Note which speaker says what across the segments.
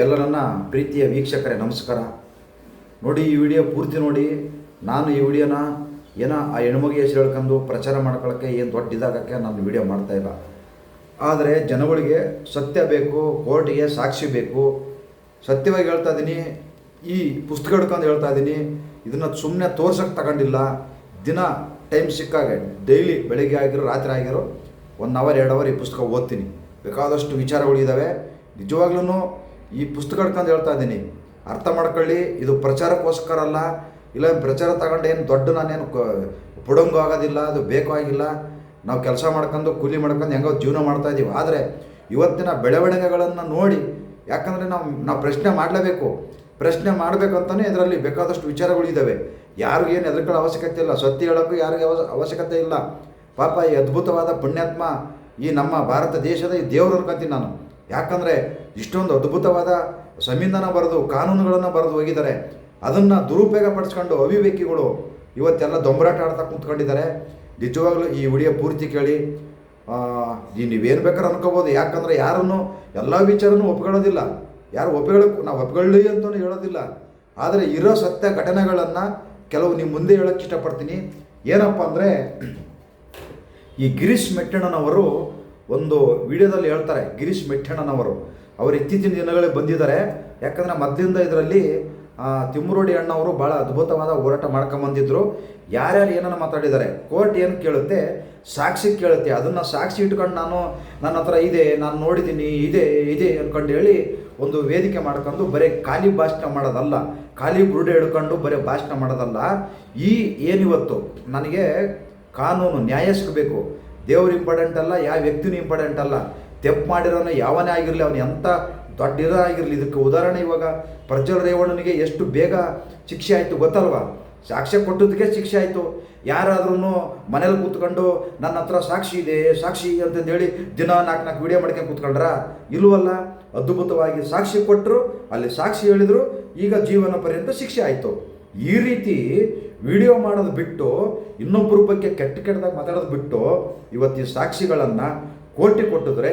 Speaker 1: ಎಲ್ಲ ನನ್ನ ಪ್ರೀತಿಯ ವೀಕ್ಷಕರೇ, ನಮಸ್ಕಾರ. ನೋಡಿ, ಈ ವಿಡಿಯೋ ಪೂರ್ತಿ ನೋಡಿ. ನಾನು ಈ ವಿಡಿಯೋನ ಏನೋ ಆ ಹೆಣ್ಮಗಿ ಹೆಸರು ಹೇಳ್ಕೊಂಡು ಪ್ರಚಾರ ಮಾಡ್ಕೊಳ್ಳೋಕ್ಕೆ ಏನು ದೊಡ್ಡ ಇದಾಗಕ್ಕೆ ನಾನು ವಿಡಿಯೋ ಮಾಡ್ತಾ ಇಲ್ಲ. ಆದರೆ ಜನಗಳಿಗೆ ಸತ್ಯ ಬೇಕು, ಕೋರ್ಟಿಗೆ ಸಾಕ್ಷಿ ಬೇಕು. ಸತ್ಯವಾಗಿ ಹೇಳ್ತಾ ಇದ್ದೀನಿ ಈ ಪುಸ್ತಕ ಹಿಡ್ಕೊಂಡು ಹೇಳ್ತಾ ಇದ್ದೀನಿ ಇದನ್ನು ಸುಮ್ಮನೆ ತೋರ್ಸಕ್ಕೆ ತಗೊಂಡಿಲ್ಲ. ದಿನ ಟೈಮ್ ಸಿಕ್ಕಾಗ ಡೈಲಿ ಬೆಳಿಗ್ಗೆ ಆಗಿರೋ, ರಾತ್ರಿ ಆಗಿರೋ ಒನ್ ಅವರ್ ಎರಡು ಅವರ್ ಈ ಪುಸ್ತಕ ಓದ್ತೀನಿ. ಬೇಕಾದಷ್ಟು ವಿಚಾರಗಳಿದ್ದಾವೆ ನಿಜವಾಗ್ಲೂ ಈ ಪುಸ್ತಕ ಹಿಡ್ಕೊಂಡು ಹೇಳ್ತಾ ಇದ್ದೀನಿ. ಅರ್ಥ ಮಾಡ್ಕೊಳ್ಳಿ, ಇದು ಪ್ರಚಾರಕ್ಕೋಸ್ಕರ ಅಲ್ಲ, ಇಲ್ಲ ಪ್ರಚಾರ ತಗೊಂಡು ಏನು ದೊಡ್ಡ ನಾನೇನು ಪುಡಂಗು ಆಗೋದಿಲ್ಲ, ಅದು ಬೇಕು ಆಗಿಲ್ಲ. ನಾವು ಕೆಲಸ ಮಾಡ್ಕೊಂಡು, ಕೂಲಿ ಮಾಡ್ಕೊಂಡು ಹೆಂಗೋ ಜೀವನ ಮಾಡ್ತಾ ಇದ್ದೀವಿ ಆದರೆ ಇವತ್ತಿನ ಬೆಳವಣಿಗೆಗಳನ್ನು ನೋಡಿ, ಯಾಕಂದರೆ ನಾವು ನಾವು ಪ್ರಶ್ನೆ ಮಾಡಲೇಬೇಕು. ಪ್ರಶ್ನೆ ಮಾಡಬೇಕಂತಲೇ ಇದರಲ್ಲಿ ಬೇಕಾದಷ್ಟು ವಿಚಾರಗಳಿದ್ದಾವೆ ಯಾರಿಗೂ ಏನು ಹೆದರ್ಕೊಳ್ಳೋ ಅವಶ್ಯಕತೆ ಇಲ್ಲ. ಸತ್ಯ ಹೇಳೋಕ್ಕೂ ಯಾರಿಗೆ ಅವಶ್ಯ ಅವಶ್ಯಕತೆ ಇಲ್ಲ. ಪಾಪ ಈ ಅದ್ಭುತವಾದ ಪುಣ್ಯಾತ್ಮ ಈ ನಮ್ಮ ಭಾರತ ದೇಶದ ಈ ದೇವರು ಅನ್ಕೊಂತೀನಿ ನಾನು. ಯಾಕಂದರೆ ಇಷ್ಟೊಂದು ಅದ್ಭುತವಾದ ಸಂವಿಧಾನ ಬರೆದು, ಕಾನೂನುಗಳನ್ನು ಬರೆದು ಹೋಗಿದ್ದಾರೆ. ಅದನ್ನು ದುರುಪಯೋಗ ಪಡಿಸ್ಕೊಂಡು ಅವಿವೇಕಿಗಳು ಇವತ್ತೆಲ್ಲ ದೊಂಬರಾಟ ಆಡ್ತಾ ಕೂತ್ಕೊಂಡಿದ್ದಾರೆ. ನಿಜವಾಗ್ಲೂ ಈ ವಿಡಿಯೋ ಪೂರ್ತಿ ಕೇಳಿ. ನೀವೇನು ಬೇಕಾದ್ರೆ ಅನ್ಕೋಬೋದು. ಯಾಕಂದರೆ ಯಾರನ್ನು, ಎಲ್ಲ ವಿಚಾರನೂ ಒಪ್ಕೊಳ್ಳೋದಿಲ್ಲ. ಯಾರು ಒಪ್ಕೊಳ್ಳೋಕ್ಕೂ ನಾವು ಒಪ್ಕೊಳ್ಳಿ ಅಂತಲೂ ಹೇಳೋದಿಲ್ಲ. ಆದರೆ ಇರೋ ಸತ್ಯ ಘಟನೆಗಳನ್ನು ಕೆಲವು ನಿಮ್ಮ ಮುಂದೆ ಹೇಳೋಕ್ಕೆ ಇಷ್ಟಪಡ್ತೀನಿ. ಏನಪ್ಪ ಅಂದರೆ ಈ ಗಿರೀಶ್ ಮೆಟ್ಟಣ್ಣನವರು ಒಂದು ವಿಡಿಯೋದಲ್ಲಿ ಹೇಳ್ತಾರೆ, ಗಿರೀಶ್ ಮೆಟ್ಟಣ್ಣನವರು. ಅವರು ಇತ್ತೀಚಿನ ದಿನಗಳಲ್ಲಿ ಬಂದಿದ್ದಾರೆ. ಯಾಕಂದರೆ ಮೊದಲಿಂದ ಇದರಲ್ಲಿ ತಿಮ್ಮರೋಡಿ ಅಣ್ಣವರು ಭಾಳ ಅದ್ಭುತವಾದ ಹೋರಾಟ ಮಾಡ್ಕೊಂಬಂದಿದ್ರು ಯಾರ್ಯಾರು ಏನನ್ನ ಮಾತಾಡಿದ್ದಾರೆ, ಕೋರ್ಟ್ ಏನು ಕೇಳುತ್ತೆ, ಸಾಕ್ಷಿ ಕೇಳುತ್ತೆ. ಅದನ್ನು ಸಾಕ್ಷಿ ಇಟ್ಕೊಂಡು ನಾನು, ನನ್ನ ಹತ್ರ ಇದೆ, ನಾನು ನೋಡಿದ್ದೀನಿ ಇದೆ ಇದೆ ಅಂದ್ಕೊಂಡು ಹೇಳಿ ಒಂದು ವೇದಿಕೆ ಮಾಡ್ಕೊಂಡು ಬರೀ ಖಾಲಿ ಭಾಷಣ ಮಾಡೋದಲ್ಲ, ಖಾಲಿ ಬುರುಡೆ ಹಿಡ್ಕೊಂಡು ಬರೀ ಭಾಷಣ ಮಾಡೋದಲ್ಲ, ಈ ಏನಿವತ್ತು? ನನಗೆ ಕಾನೂನು ನ್ಯಾಯ ಸಿಗಬೇಕು ದೇವ್ರು ಇಂಪಾರ್ಟೆಂಟ್ ಅಲ್ಲ ಯಾವ ವ್ಯಕ್ತಿನೂ ಇಂಪಾರ್ಟೆಂಟ್ ಅಲ್ಲ. ತೆಪ್ಪು ಮಾಡಿರೋನ ಯಾವನೇ ಆಗಿರಲಿ, ಅವನು ಎಂಥ ದೊಡ್ಡ ಇರೋ ಆಗಿರಲಿ, ಇದಕ್ಕೆ ಉದಾಹರಣೆ ಇವಾಗ ಪ್ರಜ್ವಲ್ ರೇವಣ್ಣನಿಗೆ ಎಷ್ಟು ಬೇಗ ಶಿಕ್ಷೆ ಆಯಿತು ಗೊತ್ತಲ್ವಾ? ಸಾಕ್ಷ್ಯ ಕೊಟ್ಟದಕ್ಕೆ ಶಿಕ್ಷೆ ಆಯಿತು. ಯಾರಾದ್ರೂ ಮನೇಲಿ ಕೂತ್ಕೊಂಡು ನನ್ನ ಹತ್ರ ಸಾಕ್ಷಿ ಇದೆ, ಸಾಕ್ಷಿ ಅಂತಂದೇಳಿ ದಿನ ನಾಲ್ಕು ನಾಲ್ಕು ವಿಡಿಯೋ ಮಾಡ್ಕೊಂಡು ಕೂತ್ಕೊಂಡ್ರ? ಇಲ್ಲವಲ್ಲ ಅದ್ಭುತವಾಗಿ ಸಾಕ್ಷಿ ಕೊಟ್ಟರು ಅಲ್ಲಿ ಸಾಕ್ಷಿ ಹೇಳಿದರು, ಈಗ ಜೀವನ ಪರ್ಯಂತ ಶಿಕ್ಷೆ ಆಯಿತು. ಈ ರೀತಿ ವಿಡಿಯೋ ಮಾಡೋದು ಬಿಟ್ಟು ಇನ್ನೊಬ್ಬರ ಬಗ್ಗೆ ಕೆಟ್ಟ ಕೆಟ್ಟದಾಗ ಮಾತಾಡೋದು ಬಿಟ್ಟು ಇವತ್ತು ಈ ಸಾಕ್ಷಿಗಳನ್ನು ಕೋರ್ಟಿಗೆ ಕೊಟ್ಟಿದ್ರೆ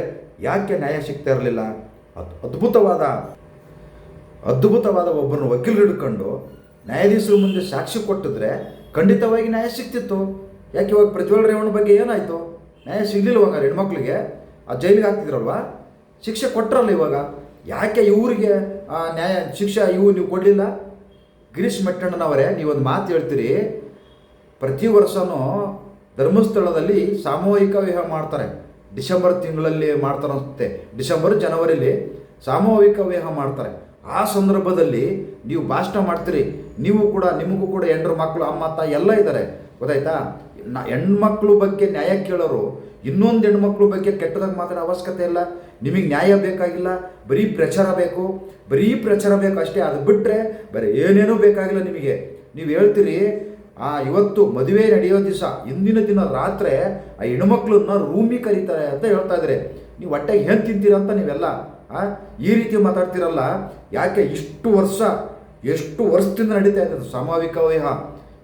Speaker 1: ಯಾಕೆ ನ್ಯಾಯ ಸಿಗ್ತಾ ಇರಲಿಲ್ಲ? ಅದು ಅದ್ಭುತವಾದ ಅದ್ಭುತವಾದ ಒಬ್ಬರನ್ನು ವಕೀಲರು ಹಿಡ್ಕೊಂಡು ನ್ಯಾಯಾಧೀಶರ ಮುಂದೆ ಸಾಕ್ಷಿ ಕೊಟ್ಟಿದ್ರೆ ಖಂಡಿತವಾಗಿ ನ್ಯಾಯ ಸಿಗ್ತಿತ್ತು. ಯಾಕೆ ಇವಾಗ ಪ್ರಜ್ವಲ್ ರೇವಣ್ಣ ಬಗ್ಗೆ ಏನಾಯಿತು? ನ್ಯಾಯ ಸಿಗ್ಲಿಲ್ವಾಗ ಹೆಣ್ಮಕ್ಳಿಗೆ. ಆ ಜೈಲಿಗೆ ಹಾಕ್ತಿದ್ರಲ್ವ? ಶಿಕ್ಷೆ ಕೊಟ್ಟರಲ್ಲ ಇವಾಗ. ಯಾಕೆ ಇವರಿಗೆ ನ್ಯಾಯ, ಶಿಕ್ಷೆ ಇವು ನೀವು ಕೊಡಲಿಲ್ಲ? ಗಿರೀಶ್ ಮೆಟ್ಟಣ್ಣನವರೇ, ನೀವೊಂದು ಮಾತು ಹೇಳ್ತೀರಿ. ಪ್ರತಿ ವರ್ಷವೂ ಧರ್ಮಸ್ಥಳದಲ್ಲಿ ಸಾಮೂಹಿಕ ವಿವಾಹ ಮಾಡ್ತಾರೆ. ಡಿಸೆಂಬರ್ ತಿಂಗಳಲ್ಲಿ ಮಾಡ್ತಾರೆ ಅನ್ಸುತ್ತೆ. ಡಿಸೆಂಬರ್, ಜನವರಿಲಿ ಸಾಮೂಹಿಕ ವಿವಾಹ ಮಾಡ್ತಾರೆ. ಆ ಸಂದರ್ಭದಲ್ಲಿ ನೀವು ಭಾಷಣ ಮಾಡ್ತೀರಿ. ನೀವು ಕೂಡ, ನಿಮಗೂ ಕೂಡ ಹೆಣ್ಣು ಮಕ್ಕಳು, ಅಮ್ಮ, ತಾಯಿ ಎಲ್ಲ ಇದ್ದಾರೆ. ಗೊತ್ತಾಯ್ತಾ? ನಾ, ಹೆಣ್ಮಕ್ಳು ಬಗ್ಗೆ ನ್ಯಾಯ ಕೇಳೋರು ಇನ್ನೊಂದು ಹೆಣ್ಮಕ್ಳು ಬಗ್ಗೆ ಕೆಟ್ಟದಾಗ ಮಾತಾಡೋ ಅವಶ್ಯಕತೆ ಇಲ್ಲ. ನಿಮಗೆ ನ್ಯಾಯ ಬೇಕಾಗಿಲ್ಲ. ಬರೀ ಪ್ರಚಾರ ಬೇಕು. ಬರೀ ಪ್ರಚಾರ ಬೇಕು ಅಷ್ಟೇ. ಅದು ಬಿಟ್ಟರೆ ಬರೀ ಏನೇನೂ ಬೇಕಾಗಿಲ್ಲ ನಿಮಗೆ. ನೀವು ಹೇಳ್ತೀರಿ, ಆ ಇವತ್ತು ಮದುವೆ ನಡೆಯೋ ದಿವಸ, ಇಂದಿನ ದಿನ ರಾತ್ರಿ ಆ ಹೆಣ್ಮಕ್ಳನ್ನ ರೂಮಿ ಕರೀತಾರೆ ಅಂತ ಹೇಳ್ತಾ ಇದ್ದಾರೆ ನೀವು ಹೊಟ್ಟೆಗೆ ಏನು ತಿಂತೀರ ಅಂತ ನೀವೆಲ್ಲ, ಆ? ಈ ರೀತಿ ಮಾತಾಡ್ತಿರಲ್ಲ. ಯಾಕೆ ಇಷ್ಟು ವರ್ಷ, ಎಷ್ಟು ವರ್ಷದಿಂದ ನಡೀತಾ ಇದೆ ಅದು ವೈಹ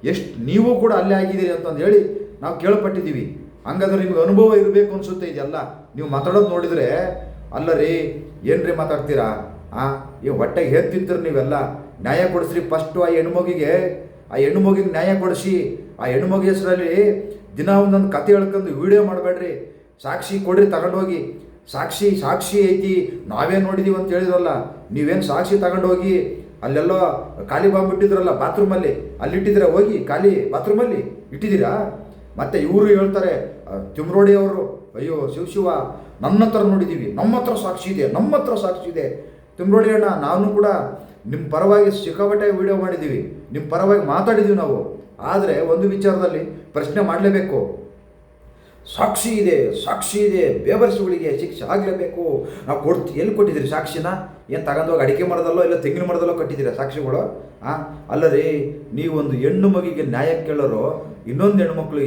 Speaker 1: ಎಷ್ಟು ನೀವು ಕೂಡ ಅಲ್ಲೇ ಆಗಿದ್ದೀರಿ ಅಂತಂದು ಹೇಳಿ ನಾವು ಕೇಳ್ಪಟ್ಟಿದ್ದೀವಿ. ಹಂಗಾದ್ರೆ ನಿಮ್ಗೆ ಅನುಭವ ಇರಬೇಕು ಅನ್ಸುತ್ತೆ ಇದೆಲ್ಲ. ನೀವು ಮಾತಾಡೋದು ನೋಡಿದರೆ ಅಲ್ಲ ರೀ ಏನ್ರಿ ಮಾತಾಡ್ತೀರಾ? ಆ ಈ ಹೊಟ್ಟೆಗೆ ಹೇಗೆ ನೀವೆಲ್ಲ. ನ್ಯಾಯ ಕೊಡಿಸ್ರಿ ಫಸ್ಟು ಆ ಹೆಣ್ಮಗಿಗೆ ಆ ಹೆಣ್ಮಗಿಗೆ ನ್ಯಾಯ ಕೊಡಿಸಿ. ಆ ಹೆಣ್ಮಗಿ ಹೆಸರಲ್ಲಿ ದಿನ ಒಂದೊಂದು ಕತೆ ಹೇಳ್ಕೊಂಡು ವಿಡಿಯೋ ಮಾಡಬೇಡ್ರಿ. ಸಾಕ್ಷಿ ಕೊಡ್ರಿ ತಗೊಂಡೋಗಿ. ಸಾಕ್ಷಿ ಸಾಕ್ಷಿ ಐತಿ, ನಾವೇ ನೋಡಿದೀವಿ ಅಂತ ಹೇಳಿದ್ರಲ್ಲ. ನೀವೇನು ಸಾಕ್ಷಿ ತಗೊಂಡೋಗಿ ಅಲ್ಲೆಲ್ಲೋ ಖಾಲಿ ಬಾಂಬ್ ಇಟ್ಟಿದ್ರಲ್ಲ ಬಾತ್ರೂಮಲ್ಲಿ? ಅಲ್ಲಿ ಇಟ್ಟಿದ್ದೀರಾ ಹೋಗಿ ಖಾಲಿ ಬಾತ್ರೂಮಲ್ಲಿ? ಇಟ್ಟಿದ್ದೀರಾ? ಮತ್ತೆ ಇವರು ಹೇಳ್ತಾರೆ ತಿಮ್ರೋಡಿ ಅವರು, ಅಯ್ಯೋ ಶಿವ ಶಿವ ನನ್ನ ಹತ್ರ ನೋಡಿದ್ದೀವಿ ನಮ್ಮ ಹತ್ರ ಸಾಕ್ಷಿ ಇದೆ ನಮ್ಮ ಹತ್ರ ಸಾಕ್ಷಿ ಇದೆ. ತಿಮ್ರೋಡಿ ಅಣ್ಣ, ನಾನು ಕೂಡ ನಿಮ್ಮ ಪರವಾಗಿ ಸಿಕ್ಕಾಪಟ್ಟೆ ವಿಡಿಯೋ ಮಾಡಿದ್ದೀವಿ ನಿಮ್ಮ ಪರವಾಗಿ ಮಾತಾಡಿದ್ದೀವಿ ನಾವು. ಆದರೆ ಒಂದು ವಿಚಾರದಲ್ಲಿ ಪ್ರಶ್ನೆ ಮಾಡಲೇಬೇಕು. ಸಾಕ್ಷಿ ಇದೆ ಸಾಕ್ಷಿ ಇದೆ ಬೇಬರ್ಸುಗಳಿಗೆ ಶಿಕ್ಷೆ ಆಗಲೇಬೇಕು ನಾವು ಕೊಡ್ತಿ, ಎಲ್ಲಿ ಕೊಟ್ಟಿದ್ದೀರಿ ಸಾಕ್ಷಿನ? ಏನು ತಗೊಂಡೋಗಿ ಅಡಿಕೆ ಮರದಲ್ಲೋ ಇಲ್ಲ ತೆಂಗಿನ ಮರದಲ್ಲೋ ಕಟ್ಟಿದ್ದೀರಾ ಸಾಕ್ಷಿಗಳು? ಹಾಂ ಅಲ್ಲ ರೀ ನೀವೊಂದು ಹೆಣ್ಣು ಮಗಿಗೆ ನ್ಯಾಯ ಕೇಳೋರು ಇನ್ನೊಂದು ಹೆಣ್ಮಕ್ಳು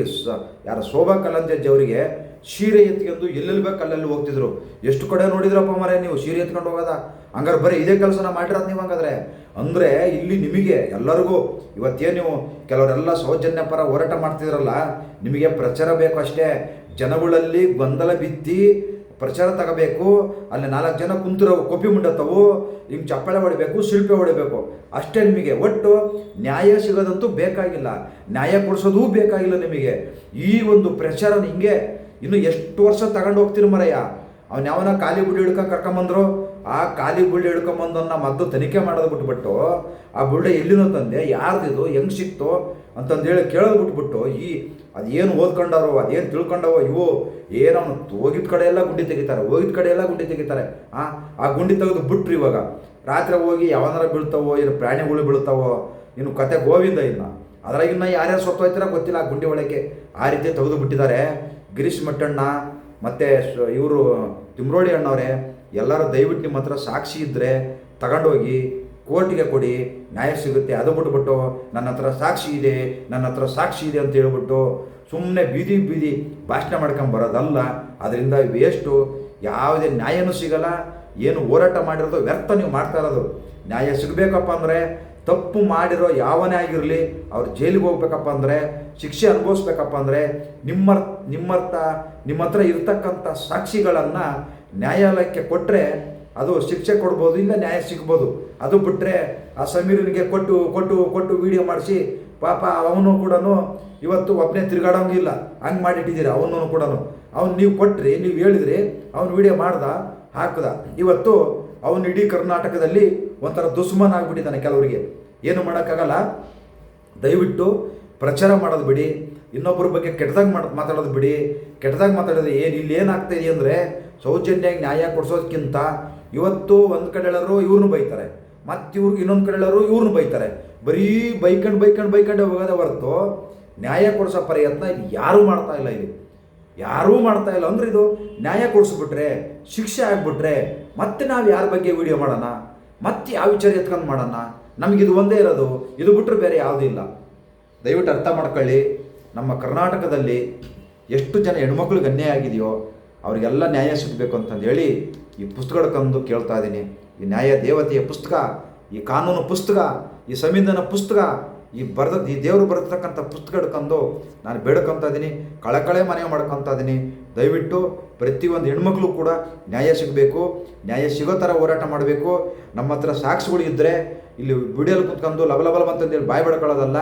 Speaker 1: ಯಾರ ಶೋಭಾ ಕಲಂಜಜ್ಜಿ ಅವರಿಗೆ ಸೀರೆ ಎತ್ಕೊಂಡು ಎಲ್ಲೆಲ್ಲಿ ಬೇಕು ಅಲ್ಲೆಲ್ಲಿ ಹೋಗ್ತಿದ್ರು. ಎಷ್ಟು ಕಡೆ ನೋಡಿದ್ರಪ್ಪ ಮರೆ ನೀವು ಸೀರೆ ಎತ್ಕೊಂಡು ಹೋಗೋದ? ಹಂಗಾರೆ ಬರೀ ಇದೇ ಕೆಲಸನ ಮಾಡಿರೋದು ನೀವು ಹಂಗಾದ್ರೆ? ಅಂದರೆ ಇಲ್ಲಿ ನಿಮಗೆ ಎಲ್ಲರಿಗೂ ಇವತ್ತೇನು ನೀವು ಕೆಲವರೆಲ್ಲ ಸೌಜನ್ಯ ಪರ ಹೋರಾಟ ಮಾಡ್ತಿದ್ರಲ್ಲ, ನಿಮಗೆ ಪ್ರಚಾರ ಬೇಕು ಅಷ್ಟೇ. ಜನಗಳಲ್ಲಿ ಗೊಂದಲ ಬಿತ್ತಿ ಪ್ರಚಾರ ತಗೋಬೇಕು. ಅಲ್ಲಿ ನಾಲ್ಕು ಜನ ಕುಂತಿರೋ ಕೊಪ್ಪಿ ಮುಂಡತ್ತವು. ಹಿಂಗೆ ಚಪ್ಪಾಳೆ ಹೊಡಿಬೇಕು, ಶಿಲ್ಪೆ ಹೊಡಿಬೇಕು. ಅಷ್ಟೇ ನಿಮಗೆ. ಒಟ್ಟು ನ್ಯಾಯ ಸಿಗೋದಂತೂ ಬೇಕಾಗಿಲ್ಲ. ನ್ಯಾಯ ಕೊಡಿಸೋದೂ ಬೇಕಾಗಿಲ್ಲ ನಿಮಗೆ. ಈ ಒಂದು ಪ್ರಚಾರ ಹಿಂಗೆ ಇನ್ನು ಎಷ್ಟು ವರ್ಷ ತಗೊಂಡು ಹೋಗ್ತೀರಿ ಮರಯ್ಯ? ಅವ್ನು ಯಾವನ ಖಾಲಿ ಗುಡಿ ಹಿಡ್ಕೊಂಡು ಕರ್ಕೊಂಬಂದ್ರು? ಆ ಖಾಲಿ ಬುಳ್ಳಿ ಹಿಡ್ಕೊಂಬಂದನ್ನ ಮದ್ದು ತನಿಖೆ ಮಾಡೋದು ಬಿಟ್ಬಿಟ್ಟು, ಆ ಬುಳ್ಳೆ ಎಲ್ಲಿನೋ ತಂದೆ, ಯಾರ್ದಿದು, ಹೆಂಗೆ ಸಿಕ್ತು ಅಂತಂದೇಳಿ ಕೇಳೋದು ಬಿಟ್ಬಿಟ್ಟು, ಈ ಅದೇನು ಓದ್ಕೊಂಡಾರೋ, ಅದೇನು ತಿಳ್ಕೊಂಡವೋ, ಇವು ಏನೋ ಹೋಗಿದ ಕಡೆ ಎಲ್ಲ ಗುಂಡಿ ತೆಗಿತಾರೆ, ಹೋಗಿದ ಕಡೆ ಎಲ್ಲ ಗುಂಡಿ ತೆಗಿತಾರೆ. ಆ ಆ ಗುಂಡಿ ತೆಗೆದು ಬಿಟ್ರು ಇವಾಗ. ರಾತ್ರಿ ಹೋಗಿ ಯಾವನಾರ ಬೀಳ್ತಾವೋ, ಏನು ಪ್ರಾಣಿಗಳು ಬೀಳ್ತಾವೋ, ಇನ್ನು ಕತೆ ಗೋವಿಂದ ಇನ್ನ. ಅದ್ರಾಗಿನ್ನ ಯಾರ್ಯಾರು ಸತ್ತೋಯ್ತಾರ ಗೊತ್ತಿಲ್ಲ ಆ ಗುಂಡಿ ಒಳಗೆ ಆ ರೀತಿ ತೆಗೆದು ಬಿಟ್ಟಿದ್ದಾರೆ. ಗಿರೀಶ್ ಮಟ್ಟಣ್ಣ, ಮತ್ತು ಇವರು ತಿಮ್ರೋಳಿ ಅಣ್ಣವ್ರೆ ಎಲ್ಲರೂ ದಯವಿಟ್ಟು ನಿಮ್ಮ ಹತ್ರ ಸಾಕ್ಷಿ ಇದ್ದರೆ ತಗೊಂಡೋಗಿ ಕೋರ್ಟಿಗೆ ಕೊಡಿ, ನ್ಯಾಯ ಸಿಗುತ್ತೆ. ಅದು ಬಿಟ್ಬಿಟ್ಟು ನನ್ನ ಹತ್ರ ಸಾಕ್ಷಿ ಇದೆ, ನನ್ನ ಹತ್ರ ಸಾಕ್ಷಿ ಇದೆ ಅಂತ ಹೇಳ್ಬಿಟ್ಟು ಸುಮ್ಮನೆ ಬೀದಿ ಬೀದಿ ಭಾಷಣ ಮಾಡ್ಕೊಂಡು ಬರೋದಲ್ಲ. ಅದರಿಂದ ವೇಸ್ಟು ಯಾವುದೇ ನ್ಯಾಯನೂ ಸಿಗಲ್ಲ, ಏನು ಹೋರಾಟ ಮಾಡಿರೋದು ವ್ಯರ್ಥ ನೀವು ಮಾಡ್ತಾ ಇರೋದು. ನ್ಯಾಯ ಸಿಗಬೇಕಪ್ಪ ಅಂದರೆ ತಪ್ಪು ಮಾಡಿರೋ ಯಾವನೇ ಆಗಿರಲಿ ಅವ್ರು ಜೈಲಿಗೆ ಹೋಗ್ಬೇಕಪ್ಪ ಅಂದರೆ, ಶಿಕ್ಷೆ ಅನುಭವಿಸ್ಬೇಕಪ್ಪ ಅಂದರೆ ನಿಮ್ಮ ನಿಮ್ಮರ್ಥ ನಿಮ್ಮ ಹತ್ರ ಇರ್ತಕ್ಕಂಥ ಸಾಕ್ಷಿಗಳನ್ನು ನ್ಯಾಯಾಲಯಕ್ಕೆ ಕೊಟ್ಟರೆ ಅದು ಶಿಕ್ಷೆ ಕೊಡ್ಬೋದು ಇಲ್ಲ ನ್ಯಾಯ ಸಿಗ್ಬೋದು. ಅದು ಬಿಟ್ಟರೆ ಆ ಸಮೀರನಿಗೆ ಕೊಟ್ಟು ಕೊಟ್ಟು ಕೊಟ್ಟು ವಿಡಿಯೋ ಮಾಡಿಸಿ ಪಾಪ ಅವನು ಕೂಡ ಇವತ್ತು ಒಬ್ಬನೇ ತಿರುಗಾಡೋಂಗಿಲ್ಲ ಹಂಗೆ ಮಾಡಿಟ್ಟಿದ್ದೀರಿ? ಅವನು ಕೂಡ ಅವ್ನು ನೀವು ಕೊಟ್ಟ್ರಿ ನೀವು ಹೇಳಿದ್ರಿ, ಅವ್ನು ವಿಡಿಯೋ ಮಾಡ್ದ, ಹಾಕ್ದ. ಇವತ್ತು ಅವನು ಇಡೀ ಕರ್ನಾಟಕದಲ್ಲಿ ಒಂಥರ ದುಸ್ಮನ್ ಆಗಿಬಿಟ್ಟಿದ್ದಾನೆ ಕೆಲವರಿಗೆ. ಏನು ಮಾಡೋಕ್ಕಾಗಲ್ಲ? ದಯವಿಟ್ಟು ಪ್ರಚಾರ ಮಾಡೋದು ಬಿಡಿ. ಇನ್ನೊಬ್ಬರ ಬಗ್ಗೆ ಕೆಟ್ಟದಾಗ ಮಾಡ್, ಮಾತಾಡೋದು ಬಿಡಿ. ಕೆಟ್ಟದಾಗ ಮಾತಾಡೋದು ಏನು, ಇಲ್ಲಿ ಏನಾಗ್ತಾ ಇದೆ ಅಂದರೆ ಸೌಜನ್ಯಾಗಿ ನ್ಯಾಯ ಕೊಡಿಸೋದಕ್ಕಿಂತ ಇವತ್ತು ಒಂದು ಕಡೆ ಹೇಳೋರು ಇವ್ರನ್ನೂ ಬೈತಾರೆ. ಮತ್ತು ಇವ್ರು ಇನ್ನೊಂದು ಕಡೆ ಹೇಳೋರು ಇವ್ರನ್ನೂ ಬೈತಾರೆ. ಬರೀ ಬೈಕಂಡು ಬೈಕಂಡು ಬೈಕಂಡು ಹೋಗೋದೇ ಹೊರತು ನ್ಯಾಯ ಕೊಡಿಸೋ ಪ್ರಯತ್ನ ಇಲ್ಲಿ ಯಾರೂ ಮಾಡ್ತಾ ಇಲ್ಲ ಇಲ್ಲಿ. ಯಾರೂ ಮಾಡ್ತಾ ಇಲ್ಲ. ಅಂದ್ರೆ ಇದು ನ್ಯಾಯ ಕೊಡಿಸ್ಬಿಟ್ರೆ, ಶಿಕ್ಷೆ ಆಗ್ಬಿಟ್ರೆ ಮತ್ತೆ ನಾವು ಯಾರ ಬಗ್ಗೆ ವಿಡಿಯೋ ಮಾಡೋಣ? ಮತ್ತೆ ಯಾವ ವಿಚಾರ ಎತ್ಕೊಂಡು ಮಾಡೋಣ? ನಮಗಿದು ಒಂದೇ ಇರೋದು. ಇದು ಬಿಟ್ಟರೆ ಬೇರೆ ಯಾವುದೂ ಇಲ್ಲ. ದಯವಿಟ್ಟು ಅರ್ಥ ಮಾಡ್ಕೊಳ್ಳಿ. ನಮ್ಮ ಕರ್ನಾಟಕದಲ್ಲಿ ಎಷ್ಟು ಜನ ಹೆಣ್ಮಕ್ಳಿಗೆ ಅನ್ಯಾಯ ಆಗಿದೆಯೋ ಅವರಿಗೆಲ್ಲ ನ್ಯಾಯ ಸಿಗಬೇಕು ಅಂತಂದು ಹೇಳಿ ಈ ಪುಸ್ತಕಗಳು ತಂದು ಕೇಳ್ತಾ ಇದ್ದೀನಿ. ಈ ನ್ಯಾಯ ದೇವತೆಯ ಪುಸ್ತಕ, ಈ ಕಾನೂನು ಪುಸ್ತಕ, ಈ ಸಂವಿಧಾನ ಪುಸ್ತಕ, ಈ ಬರೆದ, ಈ ದೇವರು ಬರೆದಿರ್ತಕ್ಕಂಥ ಪುಸ್ತಕ ಹಿಡ್ಕೊಂಡು ನಾನು ಬೇಡ್ಕೊತಾ ಇದ್ದೀನಿ ಕಳಕಳೆ ಮನೆ ಮಾಡ್ಕೊತಾ ಇದ್ದೀನಿ. ದಯವಿಟ್ಟು ಪ್ರತಿಯೊಂದು ಹೆಣ್ಮಕ್ಳು ಕೂಡ ನ್ಯಾಯ ಸಿಗಬೇಕು, ನ್ಯಾಯ ಸಿಗೋ ಥರ ಹೋರಾಟ ಮಾಡಬೇಕು. ನಮ್ಮ ಹತ್ರ ಸಾಕ್ಷಿಗಳು ಇದ್ದರೆ ಇಲ್ಲಿ ವಿಡಿಯೋಲಿ ಕುತ್ಕೊಂಡು ಲಬಲಬಲ ಅಂತಂದೇಳಿ ಬಾಯಿ ಬಡ್ಕೊಳ್ಳೋದಲ್ಲ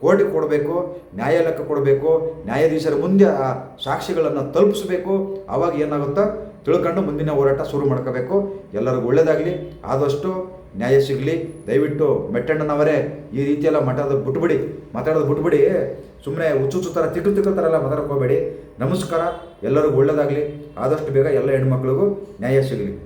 Speaker 1: ಕೋರ್ಟಿಗೆ ಕೊಡಬೇಕು, ನ್ಯಾಯಾಲಯಕ್ಕೆ ಕೊಡಬೇಕು, ನ್ಯಾಯಾಧೀಶರ ಮುಂದೆ ಆ ಸಾಕ್ಷಿಗಳನ್ನು ತಲುಪಿಸಬೇಕು. ಆವಾಗ ಏನಾಗುತ್ತೋ? ತಿಳ್ಕೊಂಡು ಮುಂದಿನ ಹೋರಾಟ ಶುರು ಮಾಡ್ಕೋಬೇಕು. ಎಲ್ಲರಿಗೂ ಒಳ್ಳೆಯದಾಗಲಿ ಆದಷ್ಟು ನ್ಯಾಯ ಸಿಗಲಿ. ದಯವಿಟ್ಟು ಮೆಟ್ಟಣ್ಣನವರೇ, ಈ ರೀತಿಯೆಲ್ಲ ಮಾತಾಡೋದು ಬಿಟ್ಬಿಡಿ. ಮಾತಾಡೋದು ಬಿಟ್ಬಿಡಿ. ಸುಮ್ಮನೆ ಹುಚ್ಚು ಥರ, ತಿಕ್ಕು ತಿಕ್ಕು ಥರ ಎಲ್ಲ ಮಾತಾಡ್ಕೋಬೇಡಿ. ನಮಸ್ಕಾರ. ಎಲ್ಲರಿಗೂ ಒಳ್ಳೆಯದಾಗಲಿ ಆದಷ್ಟು ಬೇಗ ಎಲ್ಲ ಹೆಣ್ಮಕ್ಳಿಗೂ ನ್ಯಾಯ ಸಿಗಲಿ.